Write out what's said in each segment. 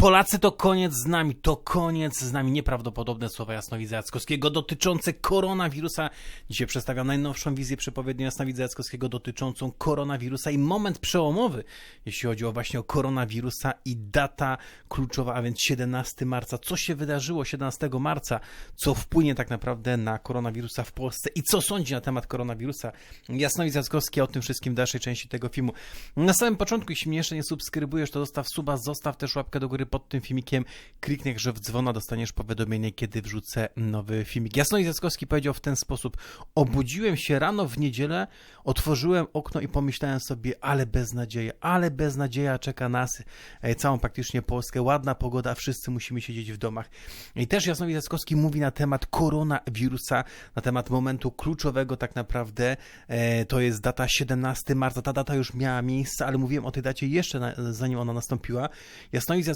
Polacy to koniec z nami, to koniec z nami. Nieprawdopodobne słowa Jasnowidza Jackowskiego dotyczące koronawirusa. Dzisiaj przedstawiam najnowszą wizję przepowiednią Jasnowidza Jackowskiego dotyczącą koronawirusa i moment przełomowy, jeśli chodzi o właśnie o koronawirusa i data kluczowa, a więc 17 marca. Co się wydarzyło 17 marca? Co wpłynie tak naprawdę na koronawirusa w Polsce i co sądzi na temat koronawirusa? Jasnowidz Jackowski o tym wszystkim w dalszej części tego filmu. Na samym początku, jeśli mnie jeszcze nie subskrybujesz, to zostaw suba, zostaw też łapkę do góry pod tym filmikiem, kliknij że w dzwona, dostaniesz powiadomienie, kiedy wrzucę nowy filmik. Jasno Jackowski powiedział w ten sposób, obudziłem się rano w niedzielę, otworzyłem okno i pomyślałem sobie, ale beznadzieja, ale beznadzieja czeka nas, e, całą praktycznie Polskę, ładna pogoda, wszyscy musimy siedzieć w domach. I też Jasno Jackowski mówi na temat koronawirusa, na temat momentu kluczowego tak naprawdę, e, to jest data 17 marca, ta data już miała miejsce, ale mówiłem o tej dacie jeszcze zanim ona nastąpiła. Jasnowic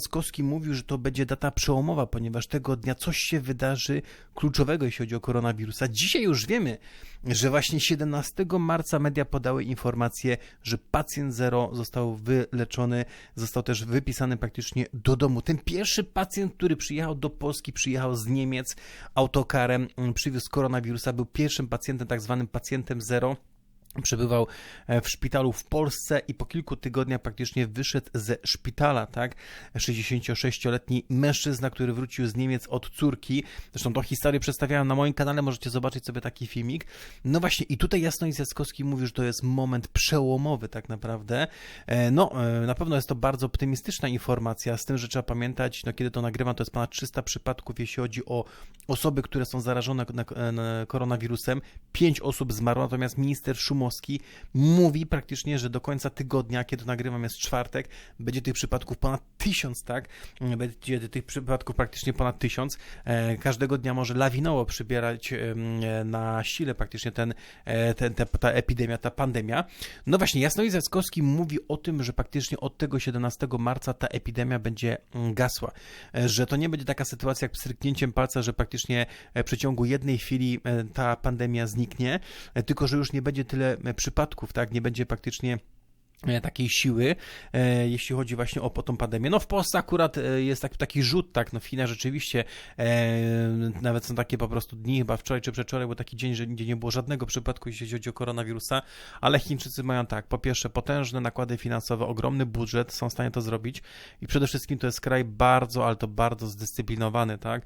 Mówił, że to będzie data przełomowa, ponieważ tego dnia coś się wydarzy kluczowego, jeśli chodzi o koronawirusa. Dzisiaj już wiemy, że właśnie 17 marca media podały informację, że pacjent zero został wyleczony, został też wypisany praktycznie do domu. Ten pierwszy pacjent, który przyjechał do Polski, przyjechał z Niemiec autokarem, przywiózł koronawirusa, był pierwszym pacjentem, tak zwanym pacjentem zero przebywał e, w szpitalu w Polsce i po kilku tygodniach praktycznie wyszedł ze szpitala, tak? 66-letni mężczyzna, który wrócił z Niemiec od córki. Zresztą tą historię przedstawiałem na moim kanale, możecie zobaczyć sobie taki filmik. No właśnie i tutaj Jasno Jackowski mówi, że to jest moment przełomowy tak naprawdę. E, no, e, na pewno jest to bardzo optymistyczna informacja, z tym, że trzeba pamiętać, no kiedy to nagrywam, to jest ponad 300 przypadków, jeśli chodzi o osoby, które są zarażone koronawirusem. Pięć osób zmarło, natomiast minister Szumowski Mówi praktycznie, że do końca tygodnia, kiedy nagrywam jest czwartek, będzie tych przypadków ponad tysiąc, tak? Będzie tych przypadków praktycznie ponad tysiąc. E, każdego dnia może lawinowo przybierać na sile praktycznie ten, e, ten, ta, ta epidemia, ta pandemia. No właśnie, Jasnowic Zackowski mówi o tym, że praktycznie od tego 17 marca ta epidemia będzie mm, gasła. E, że to nie będzie taka sytuacja jak pstryknięciem palca, że praktycznie w przeciągu jednej chwili ta pandemia zniknie, tylko że już nie będzie tyle przypadków, tak? Nie będzie praktycznie E, takiej siły, e, jeśli chodzi właśnie o tą pandemię. No w Polsce akurat e, jest taki, taki rzut, tak, no w Chinach rzeczywiście nawet są takie po prostu dni, chyba wczoraj czy przedwczoraj był taki dzień, że gdzie nie było żadnego przypadku, jeśli chodzi o koronawirusa, ale Chińczycy mają tak, po pierwsze potężne nakłady finansowe, ogromny budżet, są w stanie to zrobić i przede wszystkim to jest kraj bardzo, ale to bardzo zdyscyplinowany, tak,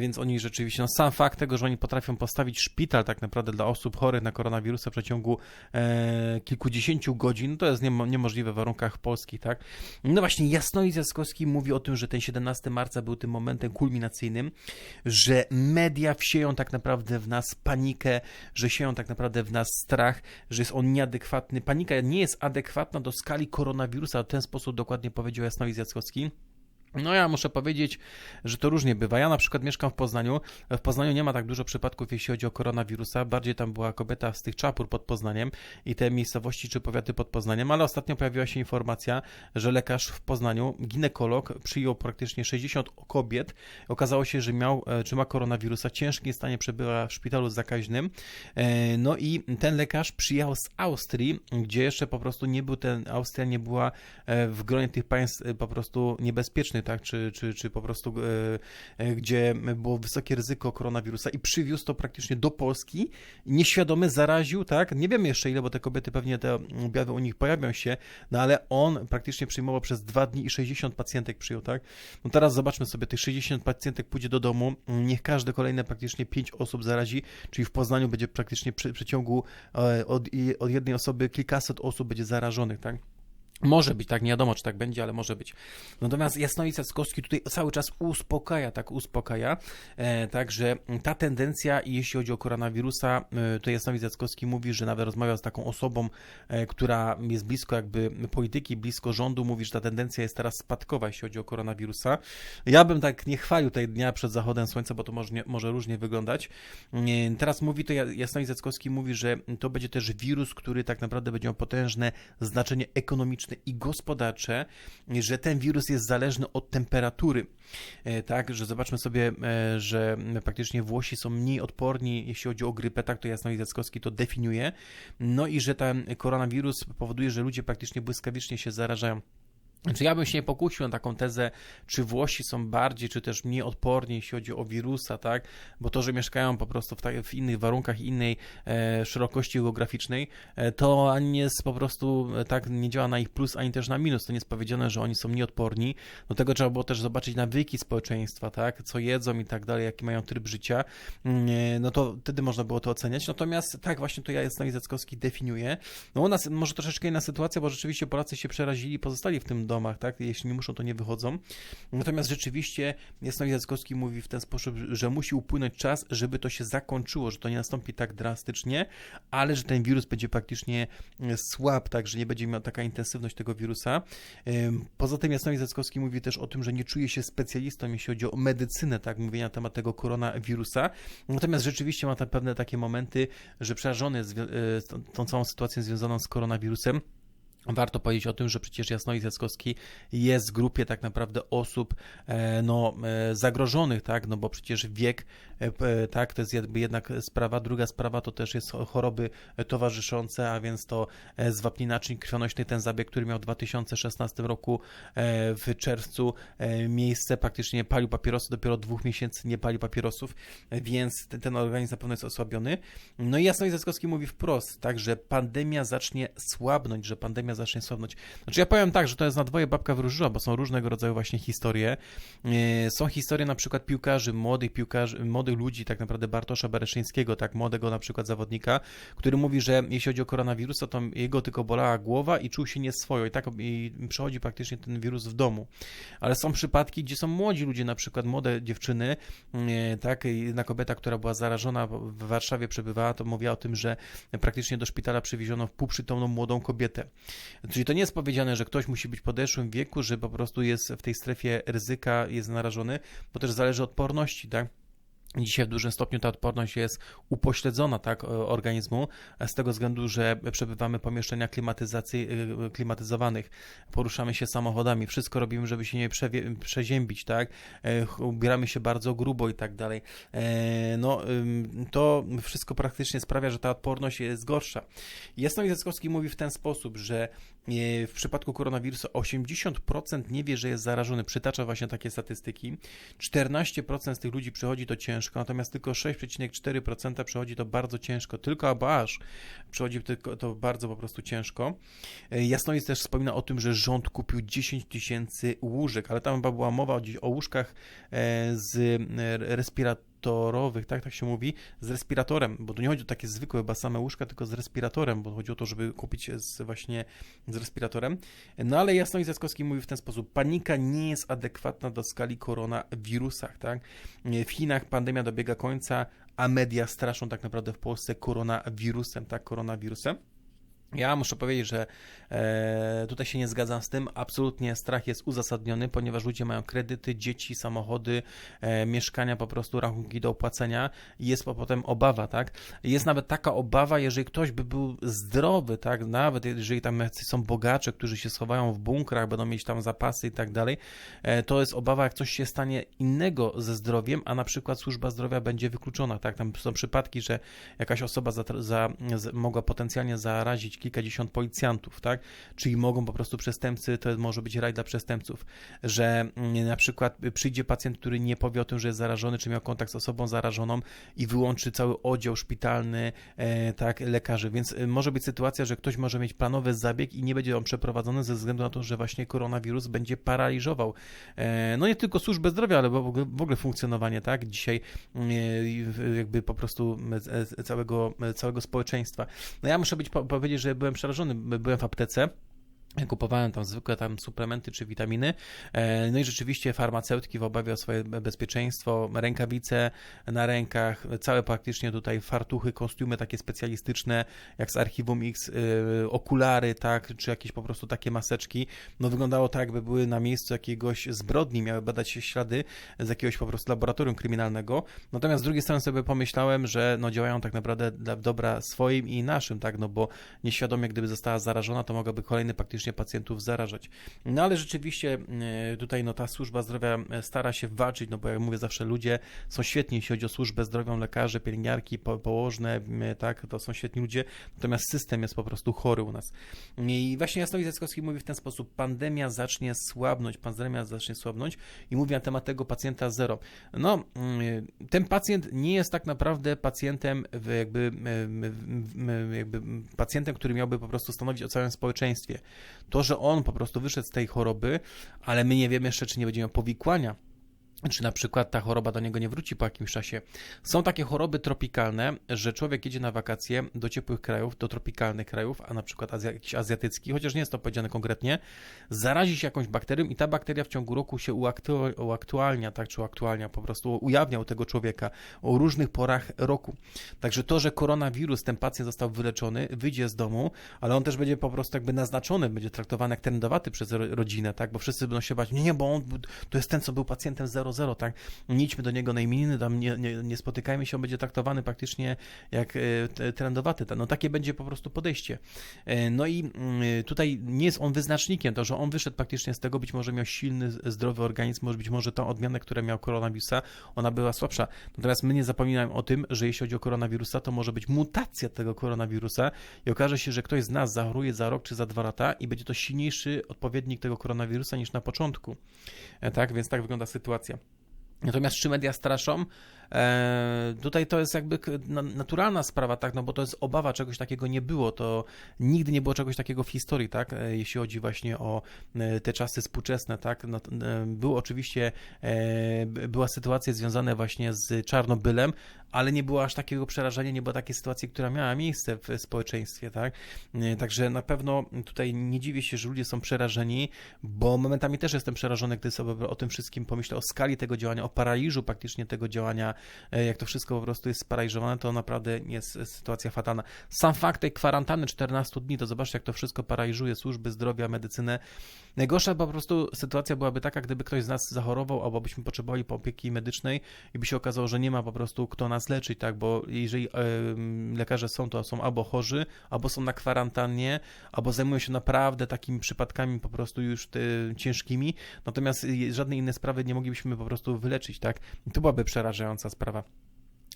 więc oni rzeczywiście, no sam fakt tego, że oni potrafią postawić szpital tak naprawdę dla osób chorych na koronawirusa w przeciągu kilkudziesięciu godzin, to jest niemożliwe w warunkach polskich, tak? No właśnie, Jasnowic Jaskowski mówi o tym, że ten 17 marca był tym momentem kulminacyjnym, że media wsieją tak naprawdę w nas panikę, że sieją tak naprawdę w nas strach, że jest on nieadekwatny. Panika nie jest adekwatna do skali koronawirusa, w ten sposób dokładnie powiedział Jasnowic Jaskowski. No ja muszę powiedzieć, że to różnie bywa. Ja na przykład mieszkam w Poznaniu. W Poznaniu nie ma tak dużo przypadków, jeśli chodzi o koronawirusa. Bardziej tam była kobieta z tych czapur pod Poznaniem i te miejscowości czy powiaty pod Poznaniem, ale ostatnio pojawiła się informacja, że lekarz w Poznaniu, ginekolog, przyjął praktycznie 60 kobiet. Okazało się, że miał, e, czy ma koronawirusa, ciężkim stanie przebywa w szpitalu zakaźnym. E, no i ten lekarz przyjechał z Austrii, gdzie jeszcze po prostu nie był ten, Austria nie była e, w gronie tych państw po prostu niebezpiecznych tak, czy, czy, czy po prostu e, e, gdzie było wysokie ryzyko koronawirusa i przywiózł to praktycznie do Polski, nieświadomy zaraził, tak, nie wiemy jeszcze ile, bo te kobiety pewnie te objawy u nich pojawią się, no ale on praktycznie przyjmował przez dwa dni i 60 pacjentek przyjął, tak. No teraz zobaczmy sobie, tych 60 pacjentek pójdzie do domu, niech każde kolejne praktycznie 5 osób zarazi, czyli w Poznaniu będzie praktycznie przy przeciągu e, od, od jednej osoby kilkaset osób będzie zarażonych, tak. Może być, tak, nie wiadomo, czy tak będzie, ale może być. Natomiast Jasnowic Jackowski tutaj cały czas uspokaja, tak uspokaja, e, także ta tendencja, jeśli chodzi o koronawirusa, e, to Jasnowic Jackowski mówi, że nawet rozmawiał z taką osobą, e, która jest blisko jakby polityki, blisko rządu, mówi, że ta tendencja jest teraz spadkowa, jeśli chodzi o koronawirusa. Ja bym tak nie chwalił tej dnia przed zachodem słońca, bo to może, może różnie wyglądać. E, teraz mówi to, Jasnowic Jackowski mówi, że to będzie też wirus, który tak naprawdę będzie miał potężne znaczenie ekonomiczne, i gospodarcze, że ten wirus jest zależny od temperatury. E, tak, że zobaczmy sobie, e, że praktycznie Włosi są mniej odporni, jeśli chodzi o grypę, tak to Jasnowic Jackowski to definiuje. No i że ten koronawirus powoduje, że ludzie praktycznie błyskawicznie się zarażają Znaczy ja bym się nie pokusił na taką tezę, czy Włosi są bardziej, czy też mniej odporni, jeśli chodzi o wirusa, tak? Bo to, że mieszkają po prostu w, ta, w innych warunkach, innej e, szerokości geograficznej, e, to ani jest po prostu e, tak, nie działa na ich plus, ani też na minus. To nie jest powiedziane, że oni są nieodporni. Do tego trzeba było też zobaczyć nawyki społeczeństwa, tak? Co jedzą i tak dalej, jaki mają tryb życia. Mm, e, no to wtedy można było to oceniać. Natomiast tak, właśnie to ja Stanislaw Zackowski definiuje. No u nas może troszeczkę inna sytuacja, bo rzeczywiście Polacy się przerazili pozostali w tym domach, tak? Jeśli nie muszą, to nie wychodzą. Natomiast rzeczywiście Jasnowi Jackowski mówi w ten sposób, że musi upłynąć czas, żeby to się zakończyło, że to nie nastąpi tak drastycznie, ale że ten wirus będzie praktycznie e, słab, tak, że nie będzie miał taka intensywność tego wirusa. Poza tym Jasnowi Jackowski mówi też o tym, że nie czuje się specjalistą, jeśli chodzi o medycynę, tak, mówienia na temat tego koronawirusa. Natomiast rzeczywiście ma tam pewne takie momenty, że przerażony jest e, tą całą sytuacją związaną z koronawirusem. Warto powiedzieć o tym, że przecież Jasnowic Jackowski jest w grupie tak naprawdę osób e, no, e, zagrożonych, tak, no bo przecież wiek, e, tak, to jest jednak sprawa. Druga sprawa to też jest choroby towarzyszące, a więc to zwapnina naczyń krwionośnej, ten zabieg, który miał w 2016 roku w czerwcu miejsce, praktycznie palił papierosy, dopiero dwóch miesięcy nie palił papierosów, więc ten, organizm na pewno jest osłabiony. No i Jasnowic Jackowski mówi wprost, tak, że pandemia zacznie słabnąć, że pandemia zacznie słabnąć. Znaczy ja powiem tak, że to jest na dwoje babka wróżyła, bo są różnego rodzaju właśnie historie. E, są historie na przykład piłkarzy, młodych piłkarzy, młodych ludzi, tak naprawdę Bartosza Bereszyńskiego, tak młodego na przykład zawodnika, który mówi, że jeśli chodzi o koronawirusa, to jego tylko bolała głowa i czuł się nieswojo i tak i przechodzi praktycznie ten wirus w domu. Ale są przypadki, gdzie są młodzi ludzie, na przykład młode dziewczyny, e, tak, jedna kobieta, która była zarażona w Warszawie przebywała, to mówiła o tym, że praktycznie do szpitala przywieziono półprzytomną młodą kobietę. Czyli to nie jest powiedziane, że ktoś musi być w podeszłym wieku, że po prostu jest w tej strefie ryzyka, jest narażony, bo też zależy od odporności, tak? Dzisiaj w dużym stopniu ta odporność jest upośledzona tak, organizmu, z tego względu, że przebywamy w pomieszczeniach y, klimatyzowanych, poruszamy się samochodami, wszystko robimy, żeby się nie przeziębić, tak? E, ubieramy się bardzo grubo i tak dalej. E, no, to wszystko praktycznie sprawia, że ta odporność jest gorsza. Jasnowic Jackowski mówi w ten sposób, że e, w przypadku koronawirusa 80% nie wie, że jest zarażony. Przytacza właśnie takie statystyki. 14% z tych ludzi przychodzi to ciężko ciężko, natomiast tylko 6,4% przechodzi to bardzo ciężko, tylko albo aż przechodzi to bardzo po prostu ciężko. E, Jasnowic też wspomina o tym, że rząd kupił 10 tysięcy łóżek, ale tam chyba była mowa o, o łóżkach e, z e, respiratorowych, tak, tak się mówi, z respiratorem, bo tu nie chodzi o takie zwykłe chyba same łóżka, tylko z respiratorem, bo chodzi o to, żeby kupić z, właśnie z respiratorem. No ale Jasnowic Jackowski mówi w ten sposób, panika nie jest adekwatna do skali koronawirusach, tak. W Chinach pandemia dobiega końca, a media straszą tak naprawdę w Polsce koronawirusem, tak, koronawirusem. Ja muszę powiedzieć, że e, tutaj się nie zgadzam z tym. Absolutnie strach jest uzasadniony, ponieważ ludzie mają kredyty, dzieci, samochody, e, mieszkania, po prostu rachunki do opłacenia i jest potem obawa, tak? Jest nawet taka obawa, jeżeli ktoś by był zdrowy, tak? Nawet jeżeli tam są bogacze, którzy się schowają w bunkrach, będą mieć tam zapasy i tak dalej, e, to jest obawa, jak coś się stanie innego ze zdrowiem, a na przykład służba zdrowia będzie wykluczona, tak? Tam są przypadki, że jakaś osoba za, za, za mogła potencjalnie zarazić kilkadziesiąt policjantów, tak? Czyli mogą po prostu przestępcy, to może być raj dla przestępców, że mm, na przykład przyjdzie pacjent, który nie powie o tym, że jest zarażony, czy miał kontakt z osobą zarażoną i wyłączy cały oddział szpitalny, e, tak, lekarzy, więc e, może być sytuacja, że ktoś może mieć planowy zabieg i nie będzie on przeprowadzony ze względu na to, że właśnie koronawirus będzie paraliżował, e, no nie tylko służbę zdrowia, ale w ogóle, funkcjonowanie, tak, dzisiaj jakby po prostu całego, całego społeczeństwa. No ja muszę być, powiedzieć, że byłem przerażony, byłem w aptece Kupowałem tam zwykłe tam suplementy czy witaminy. E, no i rzeczywiście farmaceutki w obawie o swoje bezpieczeństwo, rękawice na rękach, całe praktycznie tutaj fartuchy, kostiumy takie specjalistyczne, jak z Archiwum X, e, okulary, tak, czy jakieś po prostu takie maseczki. No wyglądało tak, jakby były na miejscu jakiegoś zbrodni, miały badać ślady z jakiegoś po prostu laboratorium kryminalnego. Natomiast z drugiej strony sobie pomyślałem, że no działają tak naprawdę dla dobra swoim i naszym, tak, no bo nieświadomie, gdyby została zarażona, to mogłaby kolejny praktycznie faktycznie pacjentów zarażać. No ale rzeczywiście e, tutaj no, ta służba zdrowia e, stara się walczyć, no bo jak mówię zawsze, ludzie są świetni, jeśli chodzi o służbę zdrowia, lekarze, pielęgniarki, po, położne, tak, to są świetni ludzie, natomiast system jest po prostu chory u nas. I właśnie Jasnowic Jackowski mówi w ten sposób, pandemia zacznie słabnąć, pandemia zacznie słabnąć i mówi na temat tego pacjenta zero. No, mm, ten pacjent nie jest tak naprawdę pacjentem jakby, jakby pacjentem, który miałby po prostu stanowić o całym społeczeństwie. To, że on po prostu wyszedł z tej choroby, ale my nie wiemy jeszcze, czy nie będzie miał powikłania czy na przykład ta choroba do niego nie wróci po jakimś czasie. Są takie choroby tropikalne, że człowiek jedzie na wakacje do ciepłych krajów, do tropikalnych krajów, a na przykład azja, jakiś azjatycki, chociaż nie jest to powiedziane konkretnie, zarazi się jakąś bakterią i ta bakteria w ciągu roku się uaktu- uaktualnia, tak, czy uaktualnia, po prostu ujawnia u tego człowieka o różnych porach roku. Także to, że koronawirus, ten pacjent został wyleczony, wyjdzie z domu, ale on też będzie po prostu jakby naznaczony, będzie traktowany jak trędowaty przez ro- rodzinę, tak, bo wszyscy będą się bać, nie, nie, bo on to jest ten, co był pacjentem 00, tak, nie idźmy do niego na imieniny, tam nie, nie, nie spotykajmy się, on będzie traktowany praktycznie jak e, trendowaty, no takie będzie po prostu podejście. E, No i mm, tutaj nie jest on wyznacznikiem, to, że on wyszedł praktycznie z tego, być może miał silny, zdrowy organizm, może być może tą odmianę, która miał koronawirusa, ona była słabsza. Natomiast my nie zapominajmy o tym, że jeśli chodzi o koronawirusa, to może być mutacja tego koronawirusa i okaże się, że ktoś z nas zachoruje za rok czy za dwa lata i będzie to silniejszy odpowiednik tego koronawirusa niż na początku. E, Tak, więc tak wygląda sytuacja. Natomiast czy media straszą? E, tutaj to jest jakby naturalna sprawa, tak, no bo to jest obawa, czegoś takiego nie było, to nigdy nie było czegoś takiego w historii, tak, e, jeśli chodzi właśnie o e, te czasy współczesne, tak, no, było oczywiście, była sytuacja związana właśnie z Czarnobylem, ale nie było aż takiego przerażenia, nie było takiej sytuacji, która miała miejsce w społeczeństwie, tak, także na pewno tutaj nie dziwię się, że ludzie są przerażeni, bo momentami też jestem przerażony, gdy sobie o tym wszystkim pomyślę, o skali tego działania, o paraliżu praktycznie tego działania, jak to wszystko po prostu jest sparaliżowane, to naprawdę jest e, sytuacja fatalna. Sam fakt tej kwarantanny 14 dni, to zobaczcie, jak to wszystko paraliżuje służby zdrowia, medycynę. Najgorsza po prostu sytuacja byłaby taka, gdyby ktoś z nas zachorował, albo byśmy potrzebowali opieki medycznej i by się okazało, że nie ma po prostu kto nas leczyć, tak, bo jeżeli em, lekarze są, to są albo chorzy, albo są na kwarantannie, albo zajmują się naprawdę takimi przypadkami po prostu już ciężkimi, natomiast y, żadne inne sprawy nie moglibyśmy po prostu wyleczyć, tak? I to byłaby sprawa.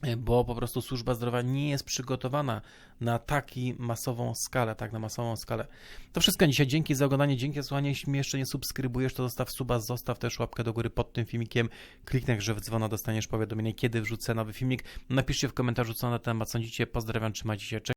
Y, Bo po prostu służba zdrowia nie jest przygotowana na taki masową skalę, tak, na masową skalę. To wszystko dzisiaj. Dzięki za oglądanie, dzięki za słuchanie. Jeśli mnie jeszcze nie subskrybujesz, to zostaw suba, zostaw też łapkę do góry pod tym filmikiem. Kliknij, że w dzwona dostaniesz powiadomienie, kiedy wrzucę nowy filmik. Napiszcie w komentarzu, co na ten temat sądzicie. Pozdrawiam, trzymajcie się. Cześć.